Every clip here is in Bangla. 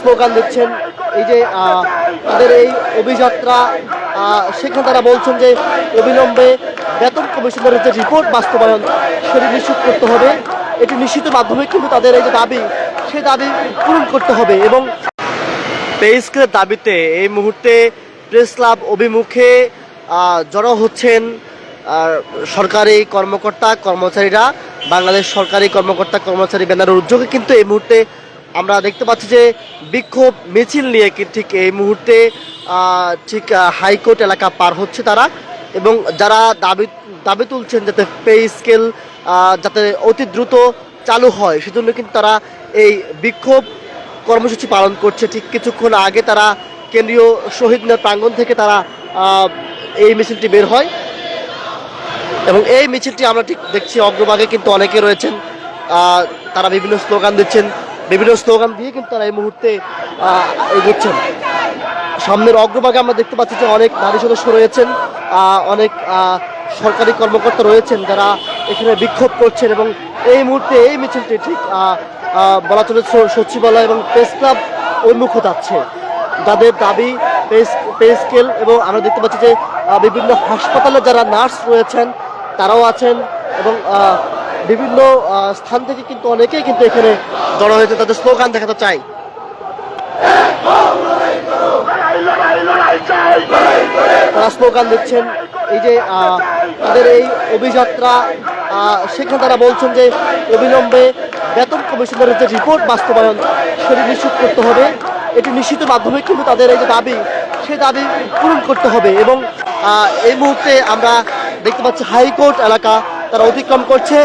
স্লোগান দিচ্ছেন। এই যে তাদের এই অভিযাত্রা সেখানে তারা বলছেন যে অবিলম্বে বেতন কমিশনের যে রিপোর্ট বাস্তবায়ন, সেটি নিশ্চিত করতে হবে। এটি নিশ্চিতের মাধ্যমে কিন্তু তাদের এই যে দাবি সেই দাবি পূরণ করতে হবে এবং পে স্কেলের দাবিতে এই মুহূর্তে প্রেস ক্লাব অভিমুখে জড়ো হচ্ছেন সরকারি কর্মকর্তা, কর্মচারীরা। বাংলাদেশ সরকারি কর্মকর্তা, কর্মচারী ব্যানারের উদ্যোগে কিন্তু এই মুহূর্তে আমরা দেখতে পাচ্ছি যে বিক্ষোভ মিছিল নিয়ে ঠিক এই মুহূর্তে ঠিক হাইকোর্ট এলাকা পার হচ্ছে তারা এবং যারা দাবি দাবি তুলছেন যাতে পে স্কেল যাতে অতি দ্রুত চালু হয়, সেজন্য কিন্তু তারা এই বিক্ষোভ কর্মসূচি পালন করছে। ঠিক কিছুক্ষণ আগে তারা কেন্দ্রীয় শহীদ মিনার প্রাঙ্গণ থেকে তারা এই মিছিলটি বের হয় এবং এই মিছিলটি আমরা ঠিক দেখছি, অগ্রভাগে কিন্তু অনেকে রয়েছেন তারা বিভিন্ন স্লোগান দিচ্ছেন। বিভিন্ন স্লোগান দিয়ে কিন্তু তারা এই মুহূর্তে এগোচ্ছেন। সামনের অগ্রভাগে আমরা দেখতে পাচ্ছি যে অনেক নারী সদস্য রয়েছেন অনেক সরকারি কর্মকর্তা রয়েছেন যারা এখানে বিক্ষোভ করছেন এবং এই মুহূর্তে এই মিছিলটি ঠিক বলা চলে সচিবালয় এবং প্রেস ক্লাব উন্মুখ যাচ্ছে। যাদের দাবি পে স্কেল এবং আমরা দেখতে পাচ্ছি যে বিভিন্ন হাসপাতালে যারা নার্স রয়েছেন, তারাও আছেন এবং বিভিন্ন স্থান থেকে কিন্তু অনেকেই কিন্তু এখানে জড়ো হয়েছে, তাদের স্লোগান দেখাতে চাই। তারা স্লোগান দিচ্ছেন, এই যে তাদের এই অভিযাত্রা সেখানে তারা বলছেন যে, অবিলম্বে বেতন কমিশনের যে রিপোর্ট বাস্তবায়ন, সেটি নিশ্চিত করতে হবে। এটি নিশ্চিতের মাধ্যমে কিন্তু তাদের এই যে দাবি, সেই দাবি পূরণ করতে হবে এবং এই মুহূর্তে আমরা দেখতে পাচ্ছি হাইকোর্ট এলাকা তারা অতিক্রম করছে।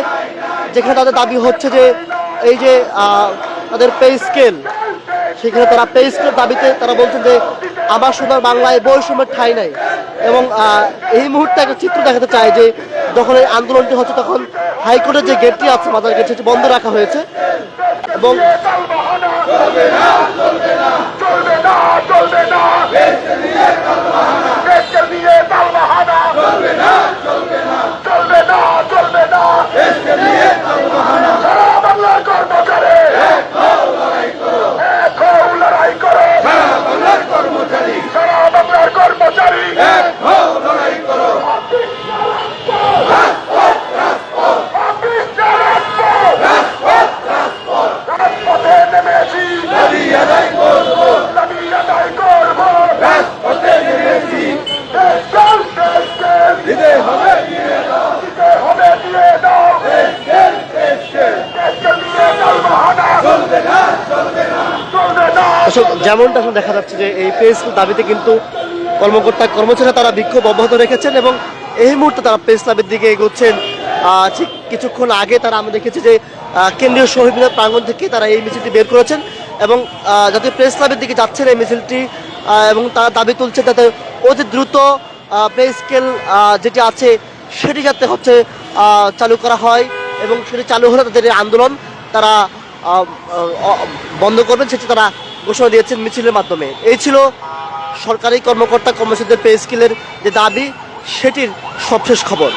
যেখানে তাদের দাবি হচ্ছে যে এই যে তাদের পে স্কেল সেখানে তারা পে স্কেল দাবিতে তারা বলছেন যে আবার সোনার বাংলায় বৈষম্যের ঠাঁই নাই। এবং এই মুহূর্তে একটা চিত্র দেখাতে চাই যে যখন এই আন্দোলনটি হচ্ছে তখন হাইকোর্টের যে গেটটি আছে মাদার গেট সেটি বন্ধ রাখা হয়েছে। এবং চলবে না চলবে না দেশকে নিয়ে তালবাহানা চলবে না চলবে না চলবে না চলবে না দেশকে নিয়ে তালবাহানা সারা বাংলার কর্মচারী এক হও লড়াই করো সারা বাংলার কর্মচারী সারা বাংলার কর্মচারী এক হও লড়াই করো রাজপথে আদায় করব আদায় করব নেমেছি দেশকাল দেশকাল দিতে হবে দিয়ে দাও দিতে হবে দিয়ে দাও না আসলে যেমনটা এখন দেখা যাচ্ছে যে এই পে স্কেল দাবিতে কিন্তু কর্মকর্তা কর্মচারীরা তারা বিক্ষোভ অব্যাহত রেখেছেন এবং এই মুহূর্তে তারা প্রেস ক্লাবের দিকে এগোচ্ছেন। ঠিক কিছুক্ষণ আগে তারা আমরা দেখেছি যে কেন্দ্রীয় শহীদ মিনার প্রাঙ্গণ থেকে তারা এই মিছিলটি বের করেছেন এবং যাতে প্রেস ক্লাবের দিকে যাচ্ছেন এই মিছিলটি এবং তারা দাবি তুলছে যাতে অতি দ্রুত পে স্কেল যেটি আছে সেটি যাতে হচ্ছে চালু করা হয় এবং সেটি চালু হলে তাদের আন্দোলন তারা বন্ধ করবেন সেটি তারা ঘোষণা দিয়েছেন মিছিলের মাধ্যমে। এই ছিল সরকারি কর্মকর্তা কর্মচারীদের পে স্কেলের যে দাবি, সেটির সবশেষ খবর।